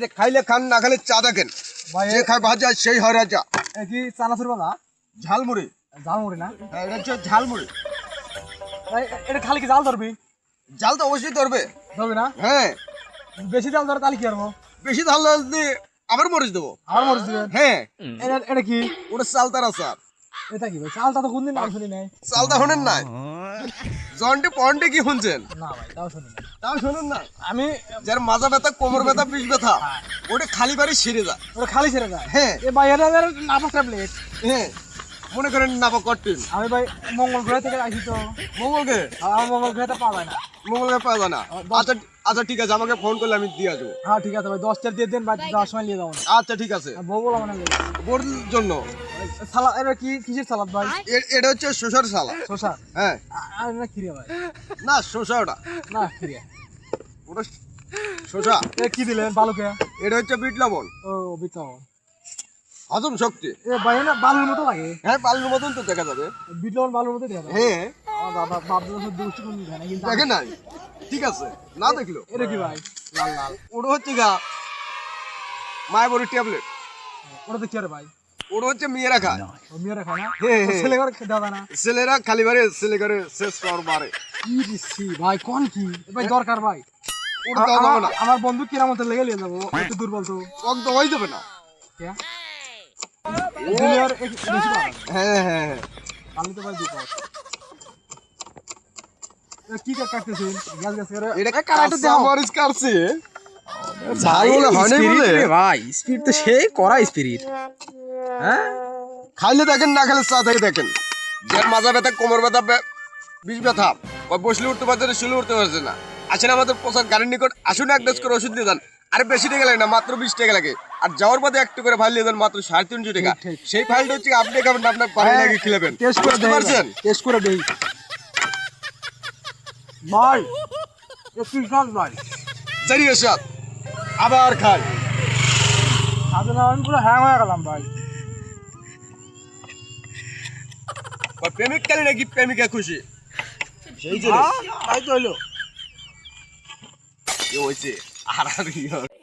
যে খাইলে খান না খাইলে চা দেখেন। যে খায় ভাজা সেই হয় রাজা। কি চানাচুর বাবা ঝালমুড়ি। ঝালমুড়ি না? হ্যাঁ, এটা হচ্ছে ঝালমুড়ি। এটা খালি কি জাল ধরবি? জাল তো অবশ্যই ধরবে। ধরবি না? হ্যাঁ। বেশি জাল ধরে তাহলে কি করব? বেশি ঝাল দিয়ে আবার মরিচ দেবো। আমার মরিচ দিবেন? হ্যাঁ। এটা এটা কি? ওটা চালতার আচার এটা কি ভাই? চালটা তো কোনদিন শুনি নাই। চালতা শোনেন নাই? জন্টে পন্ডি কি শুনছেন? না ভাই তাও শুনি তাও শুনুন না? আমি যার মাজা ব্যথা কোমর ব্যথা পিঠ ব্যথা ওটা খালি বাড়ি সেরে যায়। ওটা খালি ছেড়ে যায়? হ্যাঁ। এ বাইরে ট্যাবলেট হ্যাঁ। মনে করেন নাপা কট্টিন আমি ভাই মঙ্গল গ্রহ থেকে আসি তো। মঙ্গলকে? আর আমার মঙ্গল গ্রহটা পাওয়া যায় না। মঙ্গলকে পাওয়া যায় না। আচ্ছা আচ্ছা ঠিক আছে আমাকে ফোন করলে আমি দিয়ে আসব হ্যাঁ ঠিক আছে ভাই দশটার দিয়ে দেন ভাই দশ সময় নিয়ে যাব। আচ্ছা ঠিক আছে। বউ বলা মানে বোর জন্য। সালাদ এটা কি কিসের সালাদ ভাই? এটা হচ্ছে শসার সালা শসা? হ্যাঁ। আর না খিরিয়া ভাই। না শসা ওটা। না খিরিয়া ওটা শসা। এ কি দিলেন বালুকে? এটা হচ্ছে বিট লবণ। ও বিটাও হজম শক্তি। এ ভাই না বালুর মতো লাগে। হ্যাঁ পালুর মতন তো দেখা যাবে। বিট লবণ বালুর মতো দেখা যায় হ্যাঁ। আমার বাবা বাপ দাদা সব দুষ্টু কোন দিকে না কিন্তু দেখে নাই? ঠিক আছে না দেখল? এটা কি ভাই। লাল লাল। ওটা হচ্ছে গা মায়াবরী ট্যাবলেট। ওটা তো কি আরে ভাই? ওটা হচ্ছে মেয়েরা খায়। ও মেয়েরা খায় না? হ্যাঁ, হ্যাঁ। ছেলে খেতে হবে না। ছেলেরা খালি বারে ছেলে করে শেষ পর বারে কি দিচ্ছি ভাই কোন কি? ভাই দরকার ভাই। ওটা দেওয়া যাবে না। আমার- বন্ধু কিরামতের লেগে নিয়ে যাব একটু দুর্বল তো। কক দেওয়াই যাবে না। হ্যাঁ হ্যাঁ হ্যাঁ। আমি তো ভাই বিপদ কি কাটতেছেন গ্যাস গ্যাস করে। এটা এ, দাও মরিচ কাটছে ঝাল বলে হয় বলে। ভাই স্পিড তো সেই করা স্পিরিট হ্যাঁ? খাইলে দেখেন না খেলে চা থেকে দেখেন। যার মাজা ব্যথা কোমর ব্যথা বিষ ব্যথা। বসলে উঠতে পারছে না শুলে উঠতে পারছে না। আসেন আমাদের প্রসাদ গাড়ির নিকট। আসুন এক ডোজ করে ওষুধ দিয়ে দেন আরে বেশি টাকা লাগে না মাত্র বিশ টাকা লাগে। আর যাওয়ার পথে একটু করে ফাইল দিয়ে দেন মাত্র সাড়ে তিনশো টাকা। সেই ফাইলটা হচ্ছে আপনি খাবেন আপনার বাড়ি লাগে খেলেবেন। টেস্ট করে বুঝতে পারছেন? টেস্ট করে দেই ভাই একটু সস ভাই। জানিয়ে সাত আবার খাই। আজ না আমি পুরো হ্যাং হয়ে গেলাম ভাই। প্রেমিক কালে নাকি প্রেমিকা খুশি? সেই জন্য তাই তো হইল এ হয়েছে। আর আর ইয়ে।